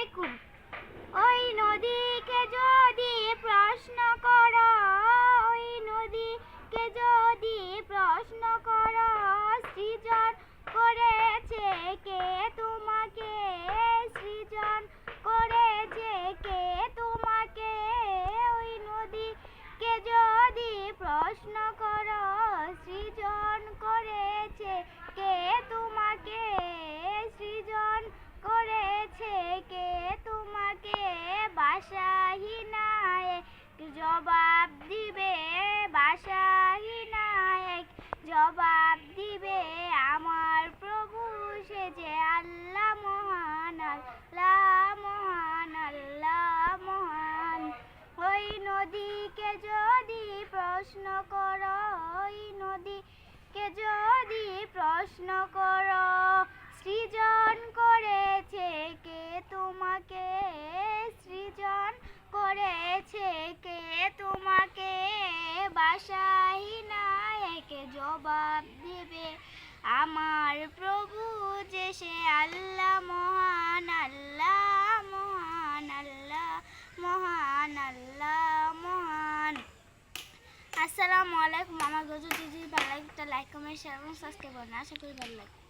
আলাইকুম জবাব দিবে বাসাহীনায় জবাব দিবে আমার প্রভু, সে যে আল্লাহ মহান আল্লাহ মহান আল্লাহ মহান। ওই নদীকে যদি প্রশ্ন করো, ওই নদীকে যদি প্রশ্ন করো, সৃজন করেছে কে তোমাকে? আমার প্রভু যে সে আল্লাহ, মহান আল্লাহ মহান আল্লাহ মহান আল্লাহ, মহান। আসসালামু আলাইকুম, আমার গজু দিদি ভালো লাগলে লাইক কমেন্ট শেয়ার এবং সাবস্ক্রাইব করুন। আশা করি ভালো লাগবে।